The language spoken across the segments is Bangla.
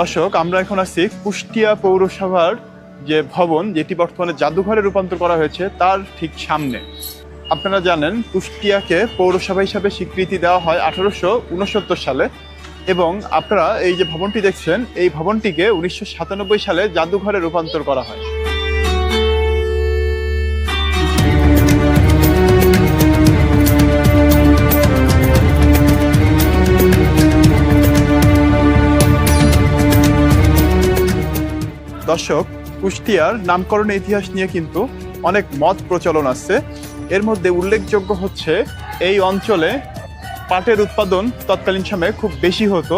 দর্শক, আমরা এখন আছি কুষ্টিয়া পৌরসভার যে ভবন, যেটি বর্তমানে জাদুঘরে রূপান্তর করা হয়েছে, তার ঠিক সামনে। আপনারা জানেন, কুষ্টিয়াকে পৌরসভা হিসাবে স্বীকৃতি দেওয়া হয় আঠারোশো উনসত্তর সালে এবং আপনারা এই যে ভবনটি দেখছেন, এই ভবনটিকে উনিশশো সাতানব্বই সালে জাদুঘরে রূপান্তর করা হয়। দর্শক, কুষ্টিয়ার নামকরণের ইতিহাস নিয়ে কিন্তু অনেক মত প্রচলন আছে। এর মধ্যে উল্লেখযোগ্য হচ্ছে, এই অঞ্চলে পাটের উৎপাদন তৎকালীন সময়ে খুব বেশি হতো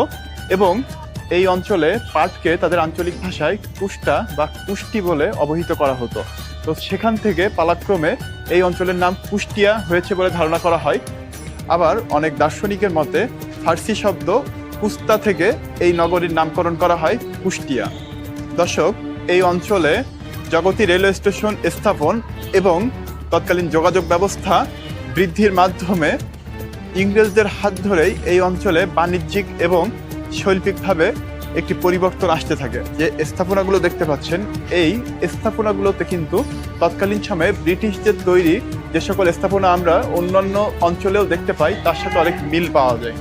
এবং এই অঞ্চলে পাটকে তাদের আঞ্চলিক ভাষায় কুষ্টা বা কুষ্টি বলে অবহিত করা হতো। তো সেখান থেকে পালাক্রমে এই অঞ্চলের নাম কুষ্টিয়া হয়েছে বলে ধারণা করা হয়। আবার অনেক দার্শনিকের মতে, ফার্সি শব্দ কুস্তা থেকে এই নগরীর নামকরণ করা হয় কুষ্টিয়া। দর্শক, এই অঞ্চলে জগতী রেলওয়ে স্টেশন স্থাপন এবং তৎকালীন যোগাযোগ ব্যবস্থা বৃদ্ধির মাধ্যমে ইংরেজদের হাত ধরেই এই অঞ্চলে বাণিজ্যিক এবং শৈল্পিকভাবে একটি পরিবর্তন আসতে থাকে। যে স্থাপনাগুলো দেখতে পাচ্ছেন, এই স্থাপনাগুলোতে কিন্তু তৎকালীন সময়ে ব্রিটিশদের তৈরি যে সকল স্থাপনা আমরা অন্যান্য অঞ্চলেও দেখতে পাই, তার সাথে অনেক মিল পাওয়া যায়।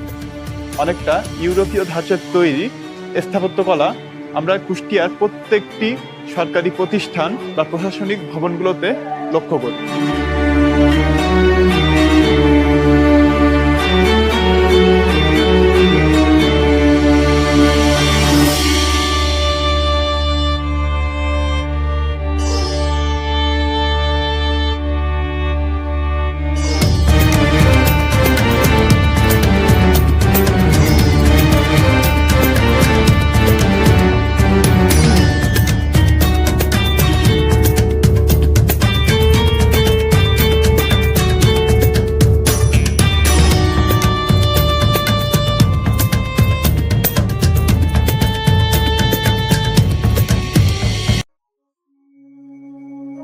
অনেকটা ইউরোপীয় ধাঁচের তৈরি স্থাপত্যকলা আমরা কুষ্টিয়ার প্রত্যেকটি সরকারি প্রতিষ্ঠান বা প্রশাসনিক ভবনগুলোতে লক্ষ্য করি।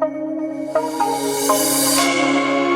Thank you.